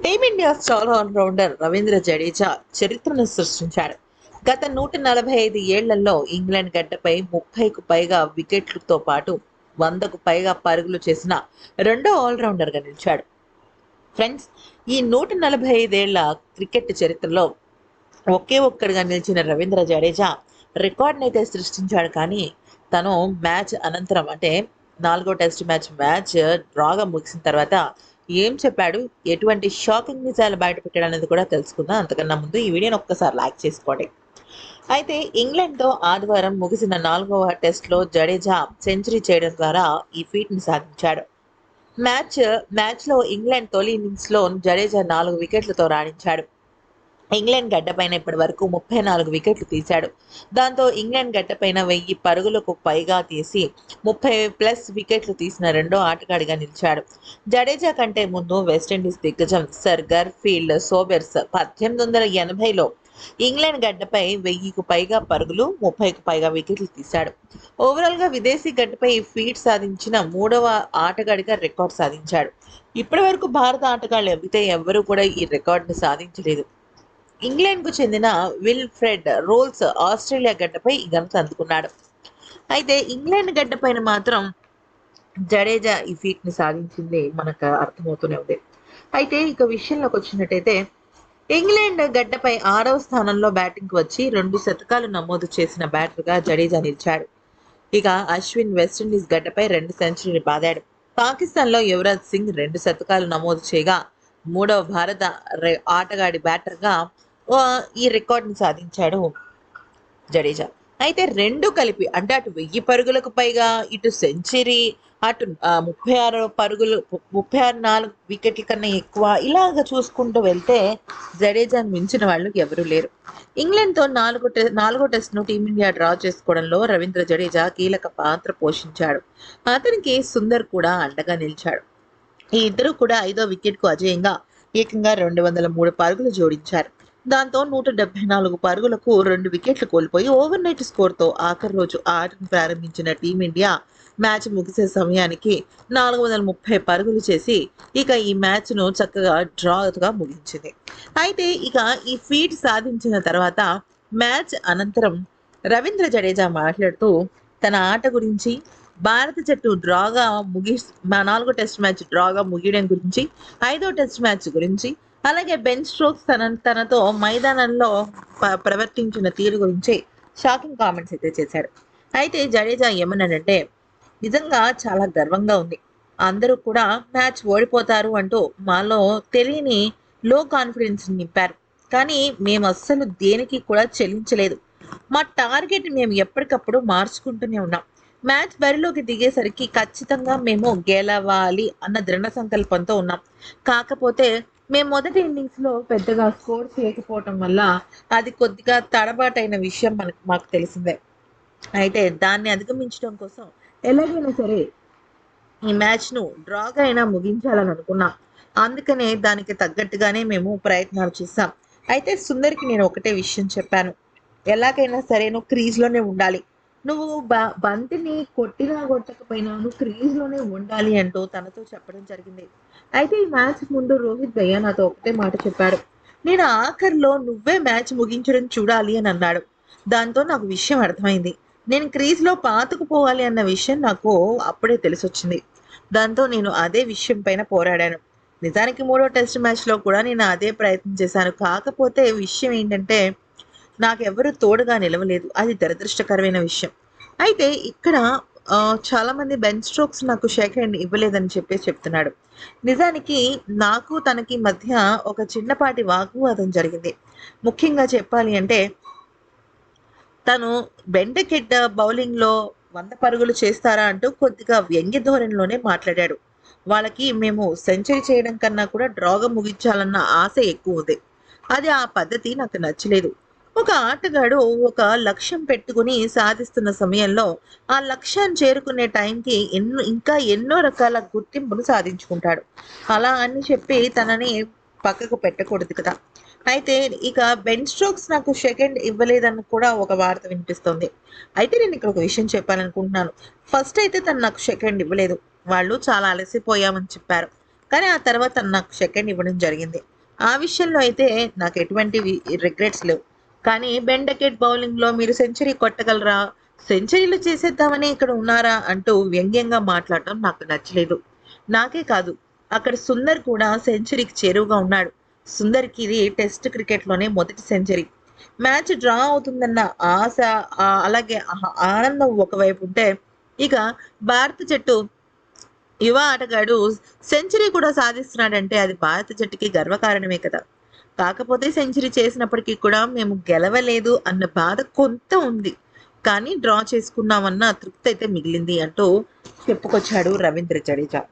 Team India star allrounder Ravindra Jadeja చరిత్రను సృష్టించాడు. గత నూట నలభై ఐదు ఏళ్ళలో ఇంగ్లాండ్ గడ్డపై ముప్పైకు పైగా వికెట్లతో పాటు వందకు పైగా పరుగులు చేసిన రెండో ఆల్రౌండర్గా నిలిచాడు. ఫ్రెండ్స్ ఈ నూట నలభై ఐదేళ్ళ క్రికెట్ చరిత్రలో ఒకే ఒక్కడిగా నిలిచిన రవీంద్ర జడేజా రికార్డ్ని అయితే సృష్టించాడు కానీ తను మ్యాచ్ అనంతరం అంటే నాలుగో టెస్ట్ మ్యాచ్ మ్యాచ్ డ్రాగా ముగిసిన తర్వాత ఏం చెప్పాడు? ఎటువంటి షాకింగ్ నిజాలు బయటపెట్టాడు అనేది కూడా తెలుసుకుందాం. అంతకన్నా ముందు ఈ వీడియోని ఒక్కసారి లైక్ చేసుకోండి. అయితే ఇంగ్లాండ్తో ఆదివారం ముగిసిన నాలుగవ టెస్ట్లో జడేజా సెంచరీ చేయడం ద్వారా ఈ ఫీట్ని సాధించాడు. మ్యాచ్ మ్యాచ్లో ఇంగ్లాండ్ తొలి ఇన్నింగ్స్లో జడేజా నాలుగు వికెట్లతో రాణించాడు. ఇంగ్లాండ్ గడ్డపైన ఇప్పటి వరకు ముప్పై నాలుగు వికెట్లు తీశాడు. దాంతో ఇంగ్లాండ్ గడ్డపైన వెయ్యి పరుగులకు పైగా తీసి ముప్పై ప్లస్ వికెట్లు తీసిన రెండో ఆటగాడిగా నిలిచాడు. జడేజా కంటే ముందు వెస్టిండీస్ దిగ్గజం సర్ గర్ఫీల్డ్ సోబెర్స్ పద్దెనిమిది వందల ఎనభైలో ఇంగ్లాండ్ గడ్డపై వెయ్యికు పైగా పరుగులు ముప్పైకు పైగా వికెట్లు తీశాడు. ఓవరాల్గా విదేశీ గడ్డపై ఫీట్ సాధించిన మూడవ ఆటగాడిగా రికార్డ్ సాధించాడు. ఇప్పటి వరకు భారత ఆటగాళ్ళు ఎవ్వితే ఎవ్వరూ కూడా ఈ రికార్డును సాధించలేదు. ఇంగ్లాండ్కు చెందిన విల్ ఫ్రెడ్ రోల్స్ ఆస్ట్రేలియా గడ్డపై ఈ ఘనత అందుకున్నాడు. అయితే ఇంగ్లాండ్ గడ్డపైన మాత్రం జడేజా ఈ ఫీట్ని సాధించింది మనకు అర్థమవుతూనే ఉంది. అయితే ఇక విషయంలోకి వచ్చినట్టయితే ఇంగ్లాండ్ గడ్డపై ఆరవ స్థానంలో బ్యాటింగ్కి వచ్చి రెండు శతకాలు నమోదు చేసిన బ్యాటర్గా జడేజా నిలిచాడు. ఇక అశ్విన్ వెస్టిండీస్ గడ్డపై రెండు సెంచరీలు బాదాడు. పాకిస్తాన్లో యువరాజ్ సింగ్ రెండు శతకాలు నమోదు చేయగా మూడవ భారత ఆటగాడి బ్యాటర్గా ఈ రికార్డును సాధించాడు జడేజా. అయితే రెండు కలిపి అంటే అటు వెయ్యి పరుగులకు పైగా ఇటు సెంచరీ అటు ముప్పై ఆరు పరుగులు ముప్పై ఆరు నాలుగు వికెట్ల కన్నా ఎక్కువ ఇలాగ చూసుకుంటూ వెళ్తే జడేజాను మించిన వాళ్ళు ఎవరూ లేరు. ఇంగ్లాండ్తో నాలుగో టె నాలుగో టెస్ట్ను టీమిండియా డ్రా చేసుకోవడంలో రవీంద్ర జడేజా కీలక పాత్ర పోషించాడు. అతనికి సుందర్ కూడా అండగా నిలిచాడు. ఈ ఇద్దరు కూడా ఐదో వికెట్కు అజేయంగా ఏకంగా రెండు వందల మూడు పరుగులు జోడించారు. దాంతో నూట డెబ్బై నాలుగు పరుగులకు రెండు వికెట్లు కోల్పోయి ఓవర్ నైట్ స్కోర్తో ఆఖరి రోజు ఆటను ప్రారంభించిన టీమిండియా మ్యాచ్ ముగిసే సమయానికి నాలుగు వందల ముప్పై పరుగులు చేసి ఇక ఈ మ్యాచ్ను చక్కగా డ్రాగా ముగించింది. అయితే ఇక ఈ ఫీట్ సాధించిన తర్వాత మ్యాచ్ అనంతరం రవీంద్ర జడేజా మాట్లాడుతూ తన ఆట గురించి భారత జట్టు డ్రాగా ముగి మా నాలుగో టెస్ట్ మ్యాచ్ డ్రాగా ముగియడం గురించి ఐదో టెస్ట్ మ్యాచ్ గురించి అలాగే బెన్ స్ట్రోక్స్ తన తనతో మైదానంలో ప్రవర్తించిన తీరు గురించి షాకింగ్ కామెంట్స్ అయితే చేశాడు అయితే జడేజా ఏమన్నాడంటే నిజంగా చాలా గర్వంగా ఉంది. అందరూ కూడా మ్యాచ్ ఓడిపోతారు అంటూ మాలో తెలియని లో కాన్ఫిడెన్స్ నింపారు. కానీ మేము అస్సలు దేనికి కూడా చెల్లించలేదు. మా టార్గెట్ మేము ఎప్పటికప్పుడు మార్చుకుంటూనే ఉన్నాం. మ్యాచ్ బరిలోకి దిగేసరికి ఖచ్చితంగా మేము గెలవాలి అన్న దృఢ సంకల్పంతో ఉన్నాం. కాకపోతే మేము మొదటి ఇన్నింగ్స్లో పెద్దగా స్కోర్ చేయకపోవటం వల్ల అది కొద్దిగా తడబాటైన విషయం మనకు మాకు తెలిసిందే. అయితే దాన్ని అధిగమించడం కోసం ఎలాగైనా సరే ఈ మ్యాచ్ను డ్రాగా అయినా ముగించాలని అనుకున్నాం. అందుకనే దానికి తగ్గట్టుగానే మేము ప్రయత్నాలు చేస్తాం అయితే సుందర్కి నేను ఒకటే విషయం చెప్పాను. ఎలాగైనా సరే నువ్వు క్రీజ్లోనే ఉండాలి. నువ్వు బ బంతిని కొట్టినా కొట్టకపోయినా నువ్వు క్రీజ్లోనే ఉండాలి అంటూ తనతో చెప్పడం జరిగింది. అయితే ఈ మ్యాచ్ ముందు రోహిత్ భయ్య నాతో ఒకటే మాట చెప్పాడు. నేను ఆఖరిలో నువ్వే మ్యాచ్ ముగించడం చూడాలి అని అన్నాడు. దాంతో నాకు విషయం అర్థమైంది. నేను క్రీజ్లో పాతుకుపోవాలి అన్న విషయం నాకు అప్పుడే తెలిసొచ్చింది. దాంతో నేను అదే విషయం పైన పోరాడాను. నిజానికి మూడో టెస్ట్ మ్యాచ్లో కూడా నేను అదే ప్రయత్నం చేశాను. కాకపోతే విషయం ఏంటంటే నాకెవరు తోడుగా నిలవలేదు. అది దురదృష్టకరమైన విషయం. అయితే ఇక్కడ చాలామంది బెన్ స్ట్రోక్స్ నాకు షేక్ హ్యాండ్ ఇవ్వలేదని చెప్పేసి చెప్తున్నాడు. నిజానికి నాకు తనకి మధ్య ఒక చిన్నపాటి వాగ్వాదం జరిగింది. ముఖ్యంగా చెప్పాలి అంటే తను బెండకెడ్డ బౌలింగ్లో వంద పరుగులు చేస్తారా అంటూ కొద్దిగా వ్యంగ్య ధోరణిలోనే మాట్లాడాడు. వాళ్ళకి మేము సెంచరీ చేయడం కన్నా కూడా డ్రాగా ముగించాలన్న ఆశ ఎక్కువ ఉంది. అది ఆ పద్ధతి నాకు నచ్చలేదు. ఒక ఆటగాడు ఒక లక్ష్యం పెట్టుకుని సాధిస్తున్న సమయంలో ఆ లక్ష్యాన్ని చేరుకునే టైంకి ఎన్నో ఇంకా ఎన్నో రకాల గుర్తింపును సాధించుకుంటాడు. అలా అని చెప్పి తనని పక్కకు పెట్టకూడదు కదా. అయితే ఇక బెన్ స్ట్రోక్స్ నాకు సెకండ్ ఇవ్వలేదని కూడా ఒక వార్త వినిపిస్తుంది. అయితే నేను ఇక్కడ ఒక విషయం చెప్పాలనుకుంటున్నాను. ఫస్ట్ అయితే తను నాకు సెకండ్ ఇవ్వలేదు. వాళ్ళు చాలా అలసిపోయామని చెప్పారు. కానీ ఆ తర్వాత నాకు సెకండ్ ఇవ్వడం జరిగింది. ఆ విషయంలో అయితే నాకు ఎటువంటి రిగ్రెట్స్ లేవు. కానీ బెండకెట్ బౌలింగ్లో మీరు సెంచరీ కొట్టగలరా? సెంచరీలు చేసేద్దామని ఇక్కడ ఉన్నారా? అంటూ వ్యంగ్యంగా మాట్లాడటం నాకు నచ్చలేదు. నాకే కాదు అక్కడ సుందర్ కూడా సెంచరీకి చేరువుగా ఉన్నాడు. సుందర్కి ఇది టెస్ట్ క్రికెట్లోనే మొదటి సెంచరీ. మ్యాచ్ డ్రా అవుతుందన్న ఆశ అలాగే ఆనందం ఒకవైపు ఉంటే ఇక భారత జట్టు యువ ఆటగాడు సెంచరీ కూడా సాధిస్తున్నాడంటే అది భారత జట్టుకి గర్వకారణమే కదా. కాకపోతే సెంచరీ చేసినప్పటికీ కూడా మేము గెలవలేదు అన్న బాధ కొంత ఉంది. కానీ డ్రా చేసుకున్నామన్న తృప్తి అయితే మిగిలింది అంటూ చెప్పుకొచ్చాడు రవీంద్ర జడేజా.